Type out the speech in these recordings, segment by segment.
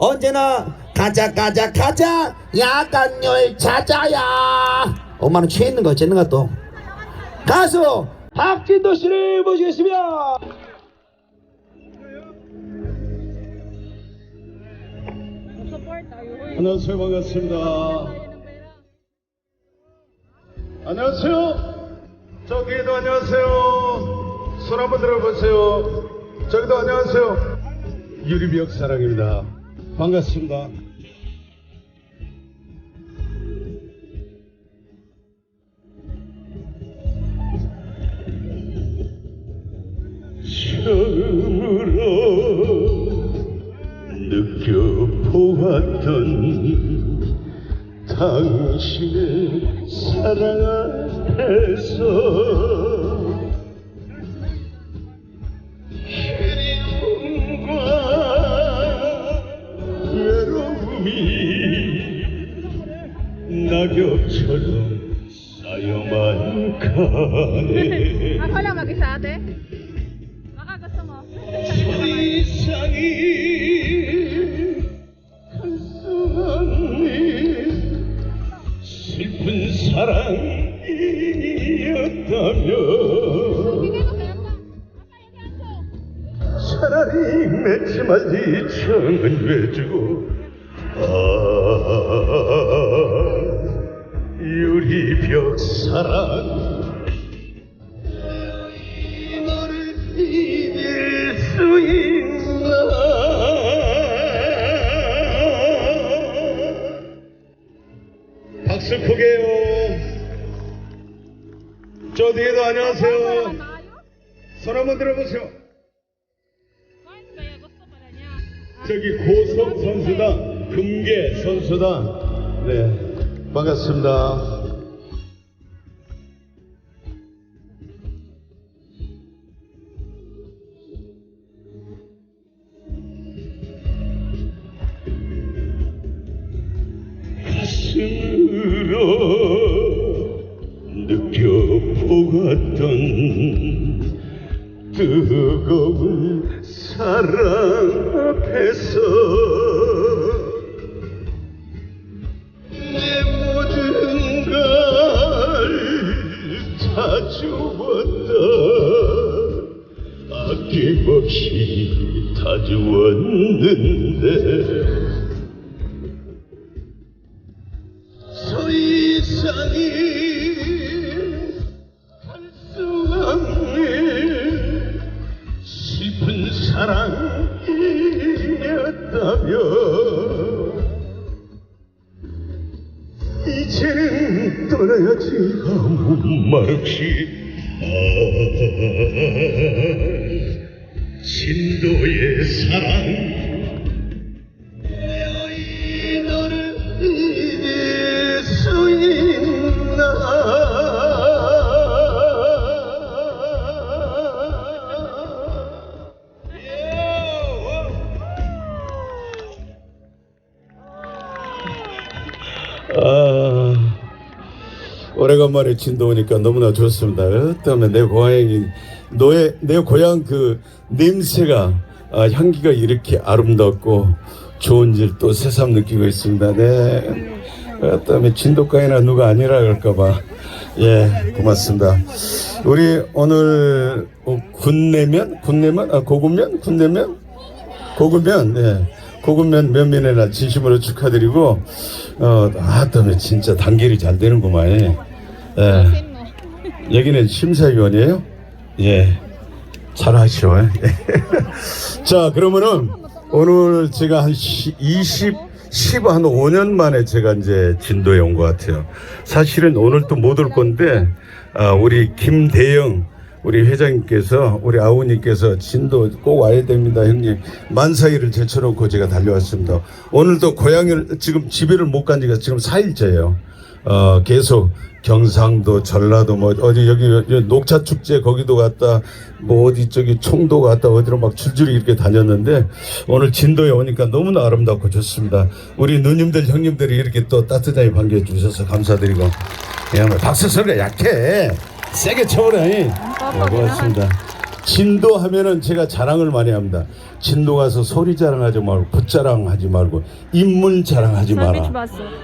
언제나 가자 가자 가자 야간열 찾아야 엄마는 취해 있는 거 어쨌는가 또 가수 박진도 씨를 모시겠습니다 안녕하세요. 반갑습니다. 안녕하세요. 저기도 안녕하세요. 손 한번 들어보세요. 저기도 안녕하세요. 유리벽 사랑입니다. 반갑습니다. 처음으로 느껴보았던 당신의 사랑 앞에서 쌓여만 가네 ako lang mag-isa ate. Baka gusto mo. 세상이 한순간에 슬픈 사랑이었다면 Bigay ko kaya ka. 차라리 맺지 말지 청은 왜 주고 아 유리벽 사랑 너를 이길 수 있나 박수 크게요 저 뒤에도 안녕하세요? 손 한번 들어보세요. 저기 고석 선수단, 금계 선수단. 네, 반갑습니다. 뜨거운 사랑 앞에서 이제는 떠나야지 아무 말 없이 아, 진도의 사랑 오래간만에 진도 오니까 너무나 좋습니다. 그다음에 내 고향이 너의 내 고향 그 냄새가 아, 향기가 이렇게 아름답고 좋은지를 또 새삼 느끼고 있습니다. 네. 그다음에 진도가이나 누가 아니라 그럴까봐 예 고맙습니다. 우리 오늘 어, 군내면 군내면 아 고군면 군내면 고구면, 네. 고구면 면면에나 진심으로 축하드리고, 어, 아, 다음에 진짜 단결이 잘 되는구만. 예. 여기는 심사위원이에요? 예. 잘하시오. 예. 자, 그러면은 오늘 제가 한 20, 10, 한 5년 만에 제가 이제 진도에 온 것 같아요. 사실은 오늘 또 못 올 건데, 아, 우리 김대영 우리 회장님께서 우리 아우님께서 진도 꼭 와야 됩니다 형님 만사일을 제쳐놓고 제가 달려왔습니다 오늘도 고향을 지금 집에를 못 간 지가 지금 4일째예요 어 계속 경상도 전라도 뭐 어디 여기 여기 녹차 축제 거기도 갔다 뭐 어디 저기 청도 갔다 어디로 막 줄줄이 이렇게 다녔는데 오늘 진도에 오니까 너무나 아름답고 좋습니다. 우리 누님들 형님들이 이렇게 또 따뜻하게 반겨해 주셔서 감사드리고. 예, 뭐 박수 소리가 약해. 세게 쳐버려 네, 고맙습니다. 진도 하면은 제가 자랑을 많이 합니다. 진도 가서 소리 자랑하지 말고 붓 자랑하지 말고 인물 자랑하지 마라.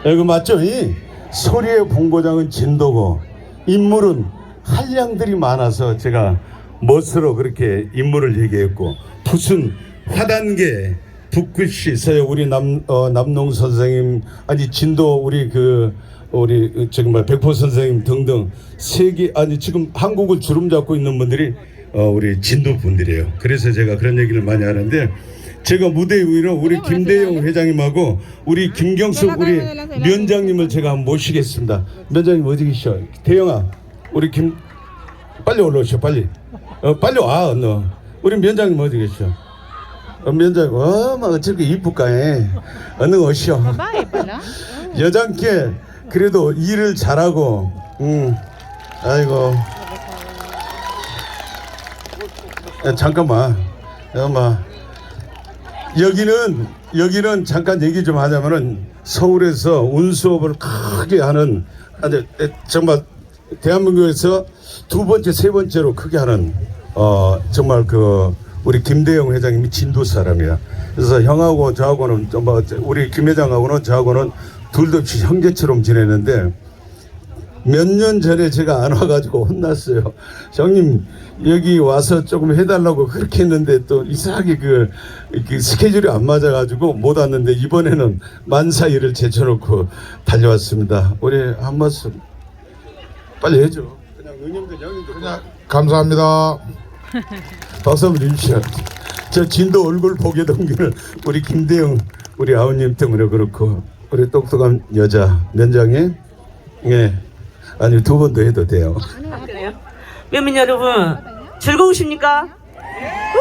예, 이거 맞죠? 이 소리의 본고장은 진도고 인물은 한량들이 많아서 제가 멋으로 그렇게 인물을 얘기했고 붓은 화단계 붓글씨 있어요. 우리 남 어, 남농 선생님 아니 진도 우리 그 우리 정말 백포 선생님 등등 세계 아니 지금 한국을 주름 잡고 있는 분들이 어, 우리 진도 분들이에요. 그래서 제가 그런 얘기를 많이 하는데 제가 무대 위로 우리 김대영 회장님하고 우리 김경숙 우리 면장님을 제가 한번 모시겠습니다. 면장님 어디 계셔? 대영아, 우리 김 빨리 올라오시오 빨리. 어 빨리 와 너. 우리 면장님 어디 계셔? 어, 면장님 어막 어떻게 이쁠까 해. 어느 오시오. 여장께 그래도 일을 잘하고 음 아이고 야, 잠깐만 잠깐만 여기는 여기는 잠깐 얘기 좀 하자면은 서울에서 운수업을 크게 하는 아주 에, 정말 대한민국에서 두 번째 세 번째로 크게 하는 어 정말 그 우리 김대영 회장님이 진도 사람이야. 그래서 형하고 저하고는 뭐 우리 김 회장하고는 저하고는 둘도 없이 형제처럼 지내는데 몇 년 전에 제가 안 와가지고 혼났어요. 형님 여기 와서 조금 해달라고 그렇게 했는데 또 이상하게 그, 그 스케줄이 안 맞아가지고 못 왔는데 이번에는 만사 일을 제쳐놓고 달려왔습니다. 우리 한 말씀 빨리 해줘. 그냥 누님들 형님들 그냥 감사합니다. 박수 한번 주십시오. 저 진도 얼굴 보게 동기는 우리 김대영 우리 아우님 때문에 그렇고 우리 똑똑한 여자 면장에 예 아니 두 번 더 해도 돼요. 아, 그래요? 면민 여러분 즐거우십니까? 우!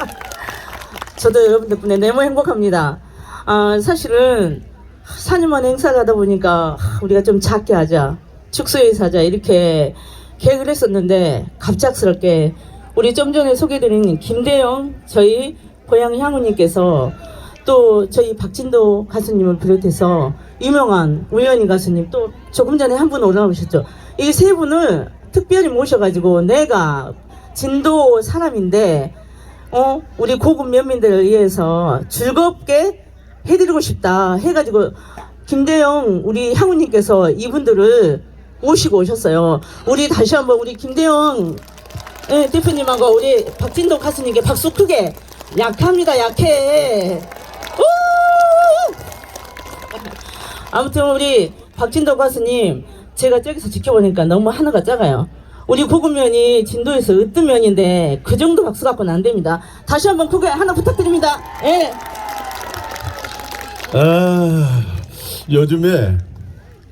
저도 여러분 덕분에 너무 행복합니다. 아, 사실은 4년 만에 행사를 하다 보니까 우리가 좀 작게 하자 축소회사 하자 이렇게 계획을 했었는데 갑작스럽게 우리 좀 전에 소개드린 김대영 저희 고향 향우님께서 또 저희 박진도 가수님을 비롯해서 유명한 우연희 가수님 또 조금 전에 한 분 올라오셨죠. 이 세 분을 특별히 모셔가지고 내가 진도 사람인데 어 우리 고급 면민들을 위해서 즐겁게 해드리고 싶다 해가지고 김대영 우리 향우님께서 이분들을 모시고 오셨어요. 우리 다시 한번 우리 김대영 예, 대표님하고 우리 박진도 가수님께 박수 크게 약합니다 약해. 우! 아무튼 우리 박진도 가수님 제가 저기서 지켜보니까 너무 하나가 작아요. 우리 고급면이 진도에서 으뜸 면인데 그 정도 박수 갖고는 안 됩니다. 다시 한번 크게 하나 부탁드립니다. 예. 아 요즘에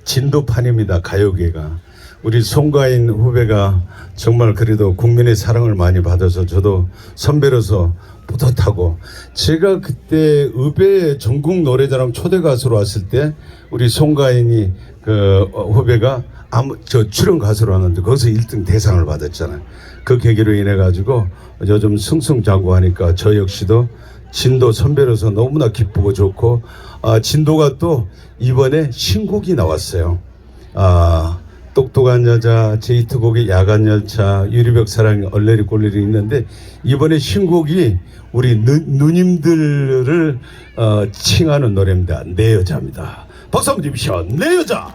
진도판입니다 가요계가 우리 송가인 후배가 정말 그래도 국민의 사랑을 많이 받아서 저도 선배로서 뿌듯하고 제가 그때 의배 전국 노래자랑 초대 가수로 왔을 때 우리 송가인이 그 어, 후배가 아무 저 출연 가수로 왔는데 거기서 1등 대상을 받았잖아요. 그 계기로 인해 가지고 요즘 승승장구하니까 저 역시도 진도 선배로서 너무나 기쁘고 좋고 아 진도가 또 이번에 신곡이 나왔어요. 아 똑똑한 여자 제이트곡이 야간 열차 유리벽 사랑 얼레리 꼴레리 있는데 이번에 신곡이 우리 누, 누님들을 어, 칭하는 노래입니다. 내 여자입니다. 박수 한번 주십시오. 내 여자.